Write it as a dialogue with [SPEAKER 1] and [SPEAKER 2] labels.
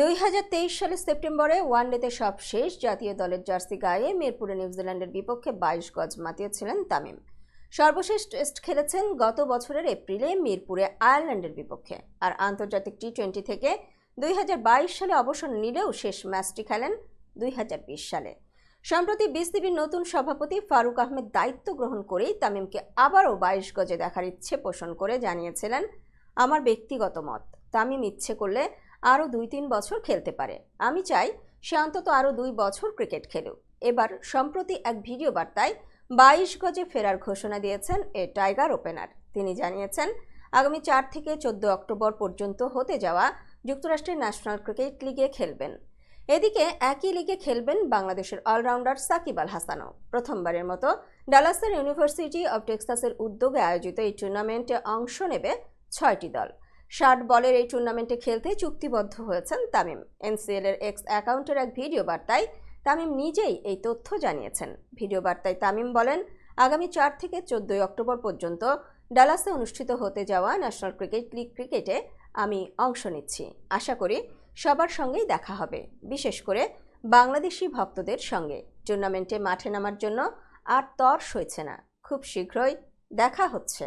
[SPEAKER 1] দুই হাজার তেইশ সালের সেপ্টেম্বরে ওয়ানডেতে সব শেষ জাতীয় দলের জার্সি গায়ে মিরপুরে নিউজিল্যান্ডের বিপক্ষে বাইশ গজ মাতিয়েছিলেন তামিম। সর্বশেষ টেস্ট খেলেছেন গত বছরের এপ্রিলে মিরপুরে আয়ারল্যান্ডের বিপক্ষে। আর আন্তর্জাতিক টি টোয়েন্টি থেকে দুই হাজার বাইশ সালে অবসর নিলেও শেষ ম্যাচটি খেলেন দুই হাজার বিশ সালে। সম্প্রতি বিসিবির নতুন সভাপতি ফারুক আহমেদ দায়িত্ব গ্রহণ করেই তামিমকে আবারও বাইশ গজে দেখার ইচ্ছে পোষণ করে জানিয়েছিলেন, আমার ব্যক্তিগত মত, তামিম ইচ্ছে করলে আরও দুই তিন বছর খেলতে পারে। আমি চাই সে অন্তত আরও দুই বছর ক্রিকেট খেলুক। এবার সম্প্রতি এক ভিডিও বার্তায় বাইশ গজে ফেরার ঘোষণা দিয়েছেন এ টাইগার ওপেনার। তিনি জানিয়েছেন, আগামী চার থেকে চোদ্দ অক্টোবর পর্যন্ত হতে যাওয়া যুক্তরাষ্ট্রের ন্যাশনাল ক্রিকেট লিগে খেলবেন। এদিকে একই লিগে খেলবেন বাংলাদেশের অলরাউন্ডার সাকিব আল হাসানও। প্রথমবারের মতো ডালাসের ইউনিভার্সিটি অব টেক্সাসের উদ্যোগে আয়োজিত এই টুর্নামেন্টে অংশ নেবে ছয়টি দল। ষাট বলের এই টুর্নামেন্টে খেলতে চুক্তিবদ্ধ হয়েছেন তামিম। এনসিএল এর এক্স অ্যাকাউন্টের এক ভিডিও বার্তায় তামিম নিজেই এই তথ্য জানিয়েছেন। ভিডিও বার্তায় তামিম বলেন, আগামী চার থেকে চোদ্দই অক্টোবর পর্যন্ত ডালাসে অনুষ্ঠিত হতে যাওয়া ন্যাশনাল ক্রিকেট লিগ ক্রিকেটে আমি অংশ নিচ্ছি। আশা করি সবার সঙ্গেই দেখা হবে, বিশেষ করে বাংলাদেশি ভক্তদের সঙ্গে। টুর্নামেন্টে মাঠে নামার জন্য আর তর সইছে না। খুব শীঘ্রই দেখা হচ্ছে।